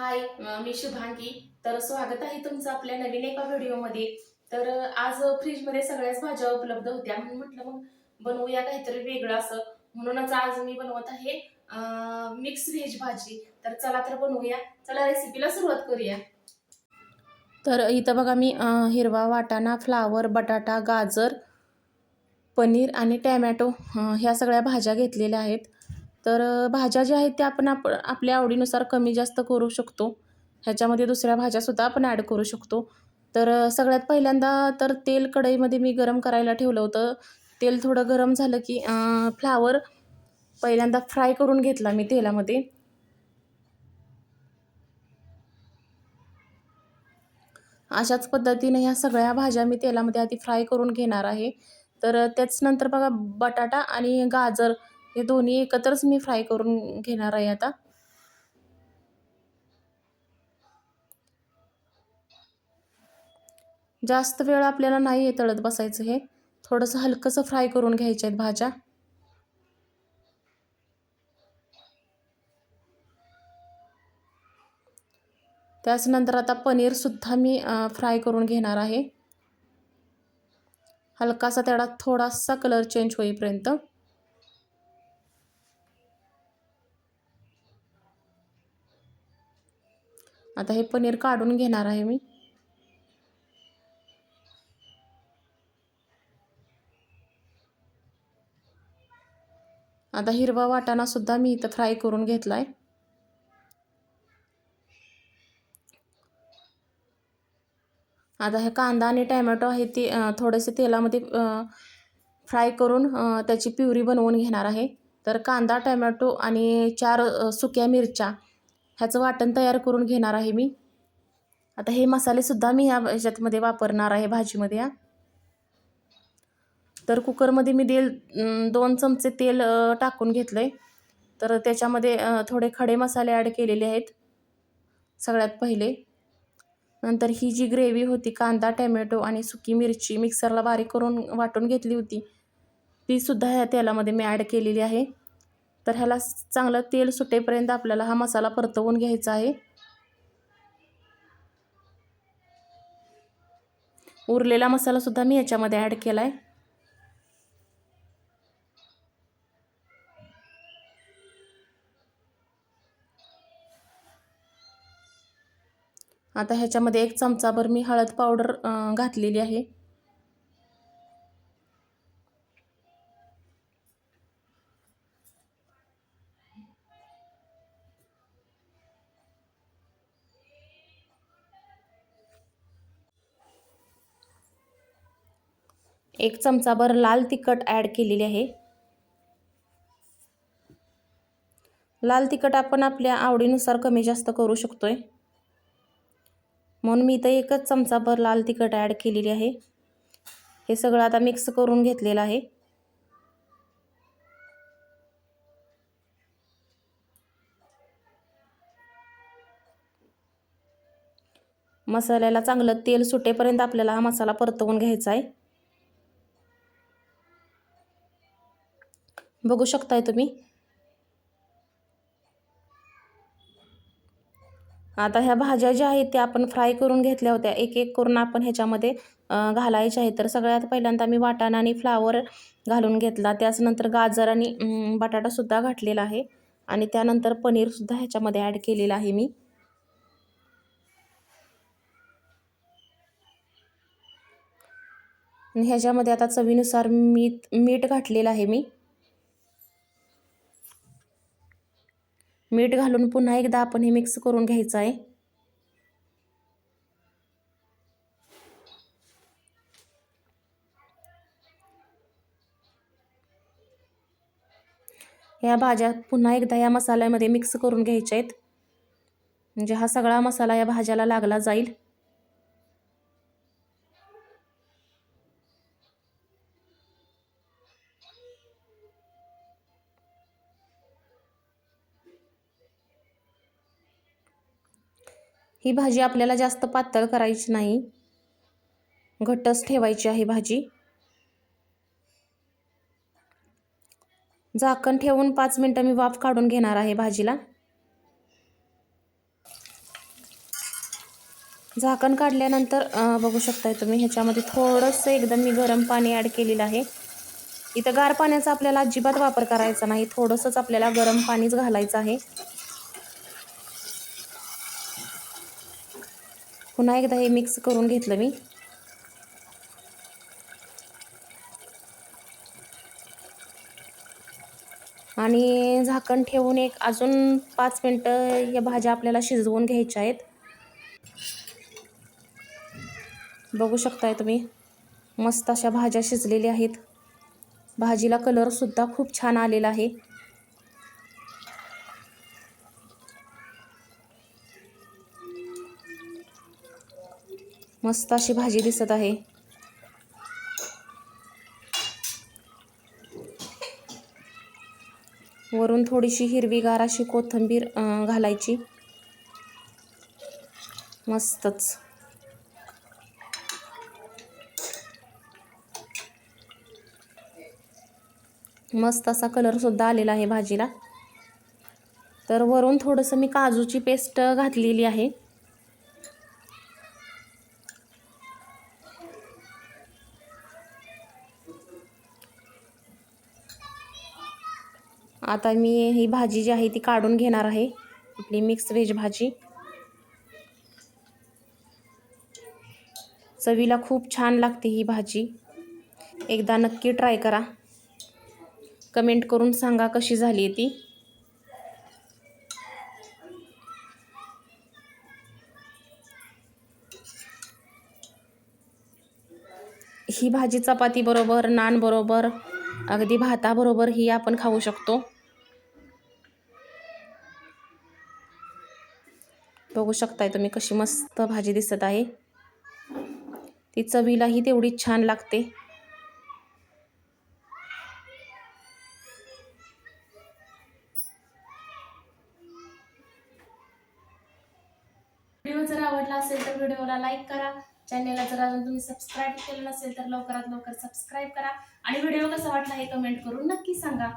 हाय मी शुभांगी. तर स्वागत आहे तुमचं आपल्या नवीन एका व्हिडिओमध्ये. तर आज फ्रीजमध्ये सगळ्याच भाज्या उपलब्ध होत्या. म्हणून म्हटलं मग बनवूया काहीतरी वेगळं असं. म्हणूनच आज मी बनवत आहे मिक्स व्हेज भाजी. तर चला तर बनवूया. चला रेसिपीला सुरुवात करूया. तर इथं बघा मी हिरवा वाटाणा फ्लावर बटाटा गाजर पनीर आणि टॅमॅटो ह्या सगळ्या भाज्या घेतलेल्या आहेत. तर भाज्या ज्या आहेत त्या आपण आप आपल्या आवडीनुसार कमी जास्त करू शकतो. ह्याच्यामध्ये दुसऱ्या भाज्यासुद्धा आपण ॲड करू शकतो. तर सगळ्यात पहिल्यांदा तर तेल कढईमध्ये मी गरम करायला ठेवलं होतं. तेल थोडं गरम झालं की फ्लावर पहिल्यांदा फ्राय करून घेतला मी तेलामध्ये. अशाच पद्धतीने ह्या सगळ्या भाज्या मी तेलामध्ये आधी फ्राय करून घेणार आहे. तर त्याच नंतर बघा बटाटा आणि गाजर हे दोन्ही एकत्रच मी फ्राय करून घेणार आहे आता. जास्त वेळ आपल्याला नाही आहे तळत बसायचं हे. थोडंसं हलकंसं फ्राय करून घ्यायच्या आहेत भाज्या. त्याचनंतर आता पनीरसुद्धा मी फ्राय करून घेणार आहे. हलकासा त्याला थोडासा कलर चेंज होईपर्यंत. आता हे पनीर काढून घेणार आहे मी. आता हिरवा वाटाणासुद्धा मी इथं फ्राय करून घेतलाय. आता हे कांदा आणि टॅमॅटो आहे ते थोडेसे तेलामध्ये फ्राय करून त्याची प्युरी बनवून घेणार आहे. तर कांदा टॅमॅटो आणि चार सुक्या मिरच्या ह्याचं वाटण तयार करून घेणार आहे मी. आता हे मसालेसुद्धा मी ह्या ह्याच्यातमध्ये वापरणार आहे भाजीमध्ये या तर कुकरमध्ये मी तेल दोन चमचे तेल टाकून घेतलं आहे तर त्याच्यामध्ये थोडे खडे मसाले ॲड केलेले आहेत सगळ्यात पहिले. नंतर ही जी ग्रेव्ही होती कांदा टॅमॅटो आणि सुकी मिरची मिक्सरला बारीक करून वाटून घेतली होती तीसुद्धा ह्या तेलामध्ये मी ॲड केलेली आहे. तर ह्याला चांगलं तेल सुटेपर्यंत आपल्याला हा मसाला परतवून घ्यायचा आहे. उरलेला मसालासुद्धा मी याच्यामध्ये ॲड केला आहे आता ह्याच्यामध्ये एक चमचाभर मी हळद पावडर घातलेली आहे. एक चमचाभर लाल तिखट ॲड केलेली आहे. लाल तिखट आपण आपल्या आवडीनुसार कमी जास्त करू शकतोय. म्हणून मी इथं एकच चमचाभर लाल तिखट ॲड केलेली आहे. हे सगळं आता मिक्स करून घेतलेलं आहे. मसाल्याला चांगलं तेल सुटेपर्यंत आपल्याला हा मसाला परतवून घ्यायचा आहे. बघू शकताय तुम्ही. आता ह्या भाज्या ज्या आहेत त्या आपण फ्राय करून घेतल्या होत्या. एक एक करून आपण ह्याच्यामध्ये घालायच्या आहेत. तर सगळ्यात पहिल्यांदा मी वाटाणा आणि फ्लावर घालून घेतला. त्याचनंतर गाजर आणि बटाटासुद्धा घातलेला आहे. आणि त्यानंतर पनीरसुद्धा ह्याच्यामध्ये ॲड केलेलं आहे मी. ह्याच्यामध्ये आता चवीनुसार मीठ मीठ घातलेलं आहे मी. मीठ घालून पुन्हा एकदा आपण हे मिक्स करून घ्यायचं आहे. या भाज्या पुन्हा एकदा या मसाल्यामध्ये मिक्स करून घ्यायच्या आहेत. म्हणजे हा सगळा मसाला या भाज्याला लागला जाईल. ही भाजी आपल्याला जास्त पातळ करायची नाही. घट्टच ठेवायची आहे भाजी. झाकण ठेवून पाच मिनटं मी वाफ काढून घेणार आहे भाजीला. झाकण काढल्यानंतर बघू शकताय तुम्ही ह्याच्यामध्ये थोडंसं एकदम मी गरम पाणी ॲड केलेलं आहे. इथं गार पाण्याचा आपल्याला अजिबात वापर करायचा नाही थोडंसंच आपल्याला गरम पाणीच घालायचं आहे. पुन्हा एकदा हे मिक्स करून घेतलं मी. आणि झाकण ठेवून एक अजून पाच मिनटं या भाज्या आपल्याला शिजवून घ्यायच्या आहेत. बघू शकताय तुम्ही मस्त अशा भाज्या शिजलेल्या आहेत. भाजीला कलरसुद्धा खूप छान आलेला आहे. मस्त अशी भाजी दिसत आहे. वरून थोडीशी हिरवीगार अशी कोथिंबीर घालायची. मस्तच. मस्त असा कलरसुद्धा आलेला आहे भाजीला. तर वरून थोडंसं मी काजूची पेस्ट घातलेली आहे. आता मी ही भाजी जी आहे ती काढून घेणार आहे. आपली मिक्स व्हेज भाजी. चवीला खूप छान लागते ही भाजी. एकदा नक्की ट्राय करा. कमेंट करून सांगा कशी झाली आहे ती. ही भाजी चपाती बरोबर नान बरोबर अगदी भाताबरोबर ही आपण खाऊ शकतो. बघू शकताय तुम्ही कशी मस्त भाजी दिसत आहे. ती चवीलाही तेवढी छान लागते. व्हिडिओ जर आवडला असेल तर व्हिडिओला लाईक करा. चॅनेलला जर अजून तुम्ही सबस्क्राईब केलं नसेल तर लवकरात लवकर सबस्क्राईब करा. आणि व्हिडिओ कसा वाटला हे कमेंट करून नक्की सांगा.